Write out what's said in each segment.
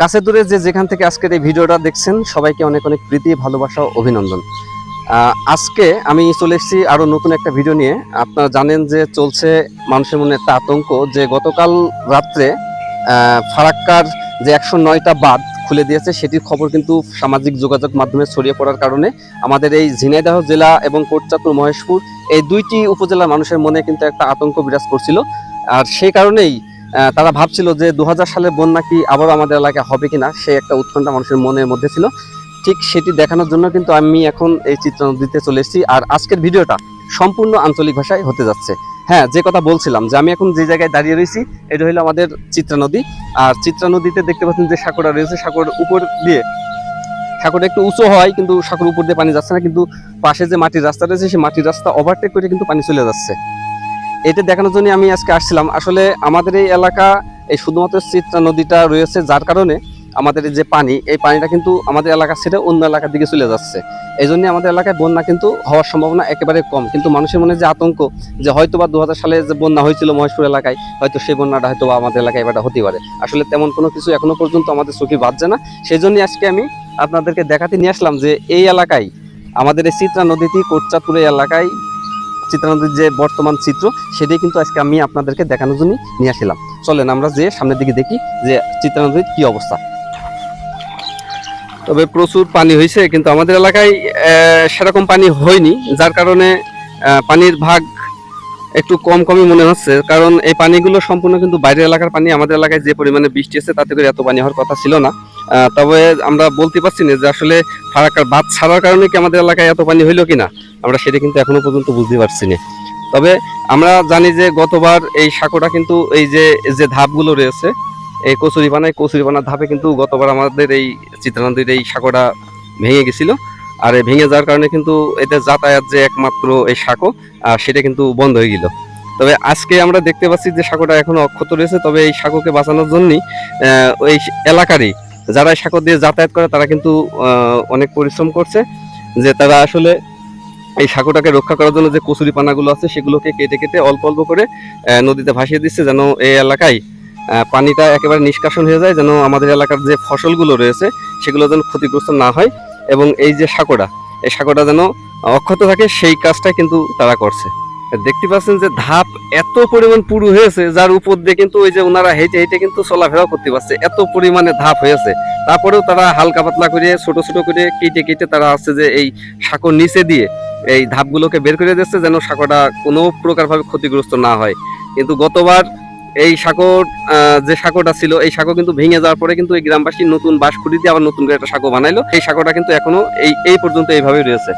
কাছে দূরে যে যেখান থেকে আজকের এই ভিডিওটা দেখছেন, সবাইকে অনেক অনেক প্রীতি, ভালোবাসা অভিনন্দন। আজকে আমি চলে এসেছি আরও নতুন একটা ভিডিও নিয়ে। আপনারা জানেন যে চলছে মানুষের মনে একটা আতঙ্ক যে গতকাল রাত্রে ফারাক্কার যে একশো নয়টা বাদ খুলে দিয়েছে, সেটির খবর কিন্তু সামাজিক যোগাযোগ মাধ্যমে ছড়িয়ে পড়ার কারণে আমাদের এই ঝিনাইদহ জেলা এবং কোটচাঁদপুর মহেশপুর এই দুইটি উপজেলার মানুষের মনে কিন্তু একটা আতঙ্ক বিরাজ করছিল। আর সেই কারণেই তারা ভাবছিল যে দু সালের বন্যা কি আবারও আমাদের এলাকায় হবে কিনা, সে একটা উৎকণ্ঠা মানুষের মনের মধ্যে ছিল। ঠিক সেটি দেখানোর জন্য কিন্তু আমি এখন এই চিত্র দিতে চলে এসেছি। আর আজকের ভিডিওটা সম্পূর্ণ আঞ্চলিক ভাষায় হতে যাচ্ছে। হ্যাঁ যে কথা বলছিলাম যে আমি এখন যে জায়গায় দাঁড়িয়ে রয়েছি, এটা হলো আমাদের চিত্রা নদী। আর চিত্রা নদীতে দেখতে পাচ্ছেন যে সাঁকোটা রয়েছে। সাঁকোর উপর দিয়ে সাঁকোটা একটু উঁচু হয় কিন্তু সাঁকোর উপর দিয়ে পানি যাচ্ছে না। কিন্তু পাশে যে মাটির রাস্তা রয়েছে, সেই মাটির রাস্তা ওভারটেক করে কিন্তু পানি চলে যাচ্ছে। এটা দেখানোর জন্য আমি আজকে আসছিলাম। আসলে আমাদের এই এলাকা, এই শুধুমাত্র চিত্রা নদীটা রয়েছে, যার কারণে আমাদের যে পানি, এই পানিটা কিন্তু আমাদের এলাকা ছেড়ে অন্য এলাকার দিকে চলে যাচ্ছে। এই জন্য আমাদের এলাকায় বন্যা কিন্তু হওয়ার সম্ভাবনা একেবারে কম। কিন্তু মানুষের মনে যে আতঙ্ক, যে হয়তো বা দু হাজার সালে যে বন্যা হয়েছিল মহেশপুর এলাকায়, হয়তো সেই বন্যাটা হয়তো আমাদের এলাকায় এবারটা হতে পারে। আসলে তেমন কোনো কিছু এখনও পর্যন্ত আমাদের চোখে বাজছে না। সেই জন্যই আজকে আমি আপনাদেরকে দেখাতে নিয়ে আসলাম যে এই এলাকায়, আমাদের এই চিত্রা নদীটি কোটচাঁদপুর এই এলাকায় চিত্রা নদীর যে বর্তমান চিত্র, সেটাই কিন্তু আজকে আমি আপনাদেরকে দেখানোর জন্য নিয়ে আসলাম। চলেন আমরা যে সামনের দিকে দেখি যে চিত্রা নদীর কি অবস্থা। তবে প্রচুর পানি হয়েছে, কিন্তু আমাদের এলাকায় সেরকম পানি হয়নি, যার কারণে পানির ভাগ একটু কম কমই মনে হচ্ছে। কারণ এই পানিগুলো সম্পূর্ণ কিন্তু বাইরের এলাকার পানি, আমাদের এলাকায় যে পরিমাণে বৃষ্টি আছে তাতে করে এত পানি হওয়ার কথা ছিল না। তবে আমরা বলতে পারছি না যে আসলে ফারাক্কার বাদ ছাড়ার কারণে কি আমাদের এলাকায় এত পানি হইল কিনা। আমরা সেটা কিন্তু এখনও পর্যন্ত বুঝতে পারছি না। তবে আমরা জানি যে গতবার এই সাঁকোটা কিন্তু এই যে যে ধাপগুলো রয়েছে, এই কচুরিপানা এই কচুরিপানার ধাপে কিন্তু গতবার আমাদের এই চিত্রানদীর এই সাঁকোটা ভেঙে গেছিল। আর ভেঙে যাওয়ার কারণে কিন্তু এতে যাতায়াত যে একমাত্র এই সাঁকো সেটা কিন্তু বন্ধ হয়ে গেল। তবে আজকে আমরা দেখতে পাচ্ছি যে সাঁকোটা এখনও অক্ষত রয়েছে, তবে এই সাঁকোকে বাঁচানোর জন্যই ওই এলাকারই যারা সাঁকো দিয়ে যাতায়াত করে তারা কিন্তু অনেক পরিশ্রম করছে যে তারা আসলে এই সাঁকোটাকে রক্ষা করার জন্য যে কচুরি পানাগুলো আছে সেগুলোকে কেটে কেটে অল্প অল্প করে নদীতে ভাসিয়ে দিচ্ছে যেন এই এলাকায় পানিটা একেবারে নিষ্কাশন হয়ে যায়, যেন আমাদের এলাকার যে ফসলগুলো রয়েছে সেগুলো যেন ক্ষতিগ্রস্ত না হয় এবং এই যে সাঁকোটা, এই সাঁকোটা যেন অক্ষত থাকে সেই কাজটা কিন্তু তারা করছে। দেখতে পাচ্ছেন যে ধাপ এত পরিমাণ পুরু হয়েছে, যার উপর দিয়ে কিন্তু ওই যে ওনারা হেঁটে হেঁটে কিন্তু চলাফেরাও করতে পারছে। এত পরিমাণে ধাপ হয়েছে। তারপরেও তারা হালকা পাতলা করে, ছোট ছোট করে কেটে কেটে তারা আসছে যে এই সাঁকোর নিচে দিয়ে এই ধাপগুলোকে বের করে দিচ্ছে যেন সাঁকোটা কোনো প্রকারভাবে ক্ষতিগ্রস্ত না হয়। কিন্তু গতবার এই সাঁকোর যে সাঁকোটা ছিল, এই সাঁকো কিন্তু ভেঙে যাওয়ার পরে কিন্তু এই গ্রামবাসী নতুন বাঁশ খুঁড়ি দিয়ে আবার নতুন করে একটা সাঁকো বানাইলো। এই সাঁকোটা কিন্তু এখনও এই এই পর্যন্ত এইভাবেই রয়েছে।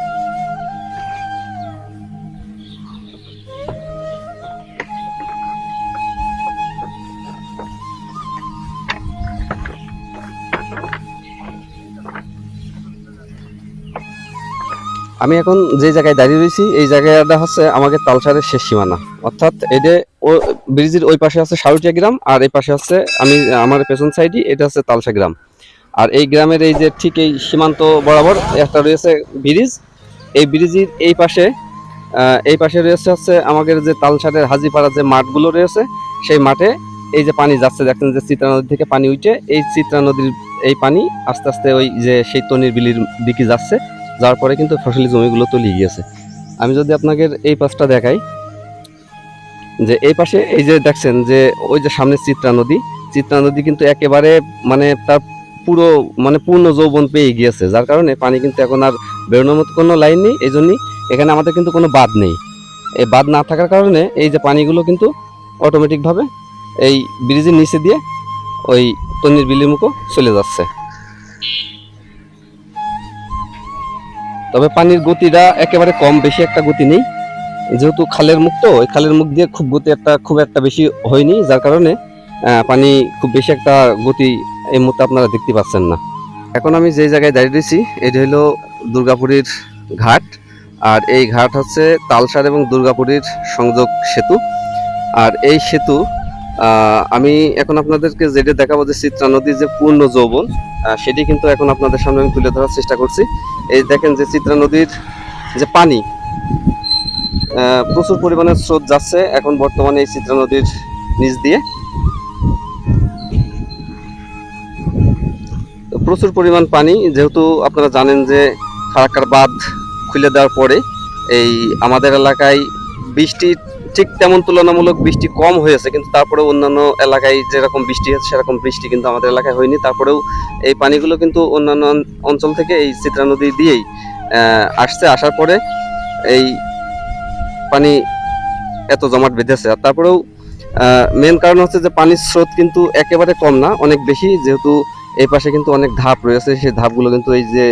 আমি এখন যে জায়গায় দাঁড়িয়ে রয়েছি, এই জায়গাটা হচ্ছে আমাদের তালসারের শেষ সীমানা। অর্থাৎ এটা ও ব্রিজের ওই পাশে আছে সারুটিয়া গ্রাম, আর এই পাশে আছে আমি, আমার পেছন সাইডই এটা হচ্ছে তালসা গ্রাম। আর এই গ্রামের এই যে ঠিক এই সীমান্ত বরাবর একটা রয়েছে ব্রিজ। এই ব্রিজের এই পাশে এই পাশে রয়েছে হচ্ছে আমাদের যে তালসারের হাজিপাড়া যে মাঠগুলো রয়েছে, সেই মাঠে এই যে পানি যাচ্ছে দেখছেন যে চিত্রা নদী থেকে পানি উঠে এই চিত্রা নদীর এই পানি আস্তে আস্তে ওই যে সেই তনির বিলির দিকে যাচ্ছে। যার পরে কিন্তু ফসলি জমিগুলো তলিয়ে গিয়েছে। আমি যদি আপনাকে এই পাশটা দেখাই, যে এই পাশে এই যে দেখছেন যে ওই যে সামনে চিত্রা নদী চিত্রা নদী কিন্তু একেবারে মানে তার পুরো মানে পূর্ণ যৌবন পেয়ে গিয়েছে। যার কারণে পানি কিন্তু এখন আর বেরোনোর মতো কোনো লাইন নেই। এই জন্যই এখানে আমাদের কিন্তু কোনো বাঁধ নেই। এই বাঁধ না থাকার কারণে এই যে পানিগুলো কিন্তু অটোমেটিকভাবে এই ব্রিজের নিচে দিয়ে ওই তন্নির বিলির মুখো চলে যাচ্ছে। তবে পানির গতিটা একেবারে কম, বেশি একটা গতি নেই। যেহেতু খালের মুখ তো, ওই খালের মুখ দিয়ে খুব গতি একটা, খুব একটা বেশি হয়নি, যার কারণে পানি খুব বেশি একটা গতি এই মুহূর্তে আপনারা দেখতে পাচ্ছেন না। এখন আমি যে জায়গায় দাঁড়িয়ে রয়েছি, এটা হলো দুর্গাপুরীর ঘাট। আর এই ঘাট হচ্ছে তালসার এবং দুর্গাপুরীর সংযোগ সেতু। আর এই সেতু আমি এখন আপনাদেরকে যেটা দেখাবো যে চিত্রা নদীর যে পূর্ণ যৌবন সেটি কিন্তু এখন আপনাদের সামনে আমি তুলে ধরার চেষ্টা করছি। এই দেখেন যে চিত্রা নদীর যে পানি প্রচুর পরিমাণে স্রোত যাচ্ছে এখন বর্তমানে এই চিত্রা নদীর নিচ দিয়ে। প্রচুর পরিমাণ পানি, যেহেতু আপনারা জানেন যে ফারাক্কার বাঁধ খুলে দেওয়ার পরে এই আমাদের এলাকায় বৃষ্টি ঠিক তেমন তুলনামূলক বৃষ্টি কম হয়েছে, কিন্তু তারপরেও অন্যান্য এলাকায় যেরকম বৃষ্টি হচ্ছে সেরকম বৃষ্টি কিন্তু আমাদের এলাকায় হয়নি। তারপরেও এই পানিগুলো কিন্তু অন্যান্য অঞ্চল থেকে এই চিত্রা নদী দিয়েই আসছে। আসার পরে এই পানি এত জমাট বেঁধেছে। আর তারপরেও মেন কারণ হচ্ছে যে পানির স্রোত কিন্তু একেবারে কম না, অনেক বেশি। যেহেতু এই পাশে কিন্তু অনেক ধাপ রয়েছে, সেই ধাপগুলো কিন্তু এই যে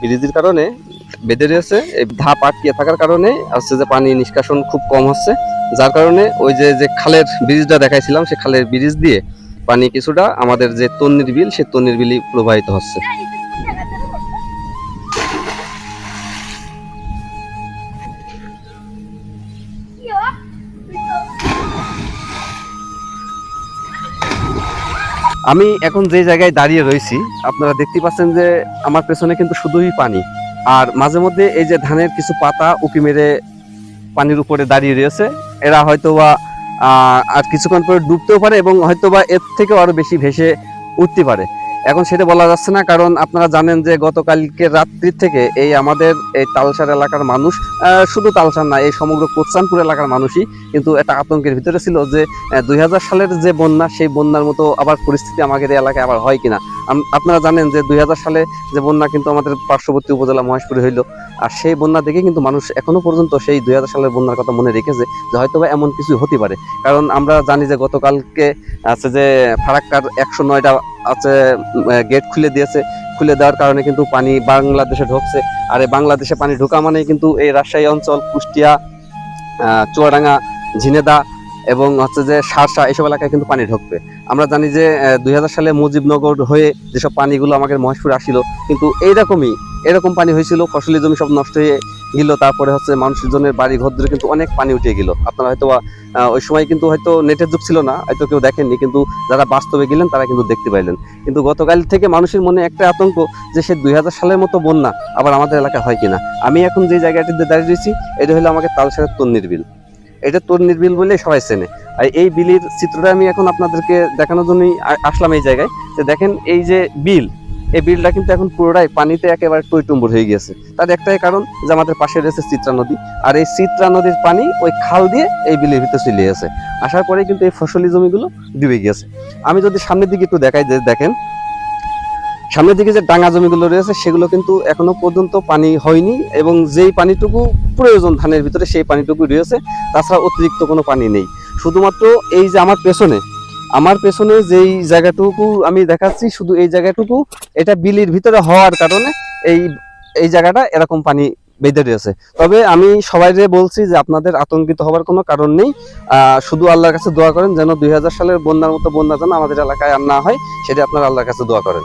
ব্রিজের কারণে বেঁধে রয়েছে এই ধাপ আটকিয়ে থাকার কারণে হচ্ছে যে পানি নিষ্কাশন খুব কম হচ্ছে। যার কারণে ওই যে যে খালের ব্রিজটা দেখাইছিলাম সেই খালের ব্রিজ দিয়ে পানি কিছুটা আমাদের যে তন্নির বিল সেই তন্নির বিলই প্রবাহিত হচ্ছে। আমি এখন যে জায়গায় দাঁড়িয়ে রয়েছি, আপনারা দেখতে পাচ্ছেন যে আমার পেছনে কিন্তু শুধুই পানি। আর মাঝে মধ্যে এই যে ধানের কিছু পাতা উঁকি মেরে পানির উপরে দাঁড়িয়ে রয়েছে, এরা হয়তোবা আর কিছুক্ষণ পরে ডুবতেও পারে এবং হয়তোবা এর থেকেও আরও বেশি ভেসে উঠতে পারে। এখন সেটা বলা যাচ্ছে না, কারণ আপনারা জানেন যে গতকালকে রাত্রির থেকে এই আমাদের এই তালসার এলাকার মানুষ শুধু তালসার না, এই সমগ্র কোচানপুর এলাকার মানুষই কিন্তু একটা আতঙ্কের ভিতরে ছিল যে দুই হাজার সালের যে বন্যা, সেই বন্যার মতো আবার পরিস্থিতি আমাদের এলাকায় আবার হয় কিনা। আপনারা জানেন যে দুই হাজার সালে যে বন্যা কিন্তু আমাদের পার্শ্ববর্তী উপজেলা মহেশপুরে হইল, আর সেই বন্যা দেখে কিন্তু মানুষ এখনও পর্যন্ত সেই দুই হাজার সালের বন্যার কথা মনে রেখেছে যে হয়তো বা এমন কিছু হতে পারে। কারণ আমরা জানি যে গতকালকে আছে যে ফারাক্কার একশো নয়টা আছে গেট খুলে দিয়েছে। খুলে দেওয়ার কারণে কিন্তু পানি বাংলাদেশে ঢুকছে। আর এই বাংলাদেশে পানি ঢোকা মানেই কিন্তু এই রাজশাহী অঞ্চল, কুষ্টিয়া চুয়াডাঙ্গা, ঝিনেদা এবং হচ্ছে যে সারসা এইসব এলাকায় কিন্তু পানি ঢুকবে। আমরা জানি যে দুই হাজার সালে মুজিবনগর হয়ে যেসব পানিগুলো আমাদের মহেশপুরে আসিল কিন্তু এইরকমই এরকম পানি হয়েছিল ফসলি জমি সব নষ্ট হয়ে গেল, তারপরে হচ্ছে মানুষের জনের বাড়ি ঘর ধরে কিন্তু অনেক পানি উঠে গেল। আপনারা হয়তো ওই সময় কিন্তু হয়তো নেটের যুগ ছিল না, হয়তো কেউ দেখেননি, কিন্তু যারা বাস্তবে গেলেন তারা কিন্তু দেখতে পাইলেন। কিন্তু গতকাল থেকে মানুষের মনে একটা আতঙ্ক যে সে দুই হাজার সালের মতো বন্যা আবার আমাদের এলাকা হয় কিনা। আমি এখন যে জায়গাটিতে দাঁড়িয়ে রয়েছি, এটা হলো আমাকে তালসারের তন্নির বিল। এটা তন্নির বিল বলে সবাই চেনে। আর এই বিলের চিত্রটা আমি এখন আপনাদেরকে দেখানোর জন্যই আসলাম এই জায়গায়। যে দেখেন এই যে বিল এই বিলটা কিন্তু এখন পুরোটাই পানিতে একেবারে টইটুম্বুর হয়ে গেছে। তার একটাই কারণ যে আমাদের পাশে রয়েছে চিত্রা নদী। আর এই চিত্রা নদীর পানি ওই খাল দিয়ে এই বিলের ভিতরে চলে গেছে। আসার পরে কিন্তু এই ফসলি জমিগুলো ডুবে গিয়েছে আমি যদি সামনের দিকে একটু দেখাই যে দেখেন, সামনের দিকে যে ডাঙা জমিগুলো রয়েছে, সেগুলো কিন্তু এখনও পর্যন্ত পানি হয়নি এবং যেই পানিটুকু প্রয়োজন ধানের ভিতরে সেই পানিটুকু রয়েছে, তাছাড়া অতিরিক্ত কোনো পানি নেই। শুধুমাত্র এই যে আমার পেছনে আমার পেছনে যেই জায়গাটুকু আমি দেখাচ্ছি, শুধু এই জায়গাটুকু, এটা বিলির ভিতরে হওয়ার কারণে এই এই জায়গাটা এরকম পানি বেঁধে রয়েছে তবে আমি সবাইকে বলছি যে আপনাদের আতঙ্কিত হওয়ার কোনো কারণ নেই। শুধু আল্লাহর কাছে দোয়া করেন, যেন দুই হাজার সালের বন্যার মতো বন্যা যেন আমাদের এলাকায় আর না হয়, সেটা আপনারা আল্লাহর কাছে দোয়া করেন।